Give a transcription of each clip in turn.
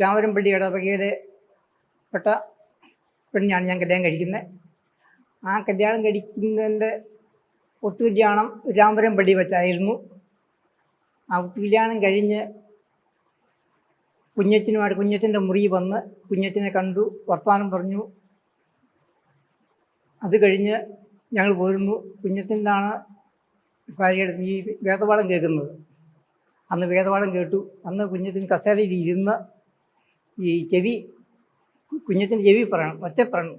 രാമരമ്പള്ളി ഇടവകയിലെ പെട്ട പെണ്ണാണ് ഞാൻ കല്യാണം കഴിക്കുന്നത്. ആ കല്യാണം കഴിക്കുന്നതിന്റെ ഒത്തുകല്യാണം രാമരമ്പള്ളി വെച്ചായിരുന്നു. ആ ഒത്തുകല്യാണം കഴിഞ്ഞ് കുഞ്ഞച്ചനുമായിട്ട് കുഞ്ഞച്ചന്റെ മുറി വന്ന് കുഞ്ഞച്ചനെ കണ്ടു വർത്താനം പറഞ്ഞു. അത് കഴിഞ്ഞ് ഞങ്ങൾ പോരുന്നു. കുഞ്ഞച്ചനാണ് ഭാര്യയുടെ ഈ വേദപാഠം കേൾക്കുന്നത്. അന്ന് വേദപാഠം കേട്ടു. അന്ന് കുഞ്ഞത്തിന് കസേരയിൽ ഇരുന്ന് ഈ ചെവി കുഞ്ഞത്തിന് ചെവി പറയണം ഒച്ച പറയണം.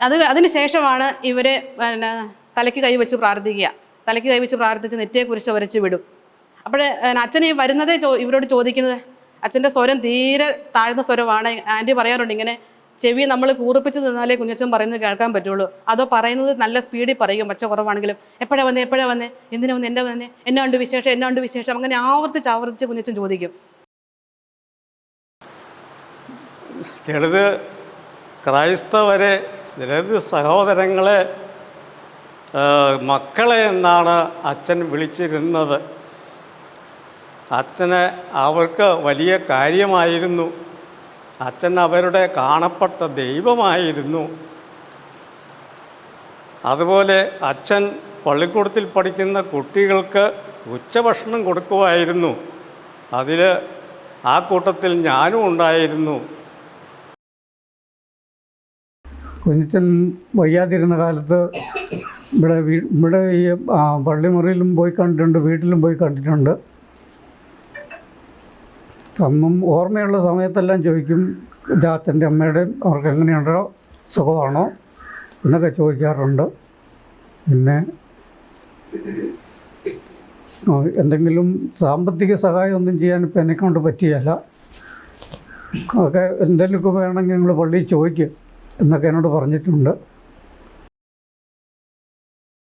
അത് അതിന് ശേഷമാണ് ഇവർ പിന്നെ തലയ്ക്ക് കൈ വെച്ച് പ്രാർത്ഥിക്കുക. തലയ്ക്ക് കൈ വെച്ച് പ്രാർത്ഥിച്ച് നെറ്റിയെ കുറിച്ച് വരച്ച് വിടും. അപ്പോഴേ അച്ഛൻ ഈ വരുന്നതേ ചോ ഇവരോട് ചോദിക്കുന്നത് അച്ഛന്റെ സ്വരം തീരെ താഴ്ന്ന സ്വരമാണ്. ആന്റി പറയാറുണ്ട് ഇങ്ങനെ ചെവി നമ്മൾ കൂറിപ്പിച്ച് നിന്നാലേ കുഞ്ഞച്ചൻ പറയുന്നത് കേൾക്കാൻ പറ്റുള്ളൂ. അതോ പറയുന്നത് നല്ല സ്പീഡിൽ പറയും പച്ച കുറവാണെങ്കിലും. എപ്പോഴാണ് വന്നേ എപ്പോഴാണ് വന്നേ എന്തിനാ വന്ന് എന്റെ വന്നേ എന്നാ ഉണ്ട് വിശേഷം എന്നാ ഉണ്ട് വിശേഷം? അങ്ങനെ ആവർത്തിച്ച് ആവർത്തിച്ച് കുഞ്ഞച്ചൻ ചോദിക്കും. ചിലത് ക്രൈസ്തവരെ ചിലത് സഹോദരങ്ങളെ മക്കളെ എന്നാണ് അച്ഛൻ വിളിച്ചിരുന്നത്. അച്ഛന് അവർക്ക് വലിയ കാര്യമായിരുന്നു. അച്ഛൻ അവരുടെ കാണപ്പെട്ട ദൈവമായിരുന്നു. അതുപോലെ അച്ഛൻ പള്ളിക്കൂടത്തിൽ പഠിക്കുന്ന കുട്ടികൾക്ക് ഉച്ചഭക്ഷണം കൊടുക്കുമായിരുന്നു അതിൽ ആ കൂട്ടത്തിൽ ഞാനും ഉണ്ടായിരുന്നു. കുഞ്ഞച്ചൻ വയ്യാതിരുന്ന കാലത്ത് ഇവിടെ ഇവിടെ ഈ പള്ളിമുറിയിലും പോയി കണ്ടിട്ടുണ്ട് വീട്ടിലും പോയി കണ്ടിട്ടുണ്ട്. അന്നും ഓർമ്മയുള്ള സമയത്തെല്ലാം ചോദിക്കും അച്ഛന്റെ അമ്മയുടെയും അവർക്ക് എങ്ങനെയുണ്ടോ? സുഖമാണോ? എന്നൊക്കെ ചോദിക്കാറുണ്ട്. പിന്നെ എന്തെങ്കിലും സാമ്പത്തിക സഹായം ഒന്നും ചെയ്യാൻ ഇപ്പം എന്നെക്കൊണ്ട് പറ്റിയല്ല ഒക്കെ എന്തെങ്കിലുമൊക്കെ വേണമെങ്കിൽ നിങ്ങൾ പള്ളിയിൽ ചോദിക്കുക എന്നൊക്കെ എന്നോട് പറഞ്ഞിട്ടുണ്ട്.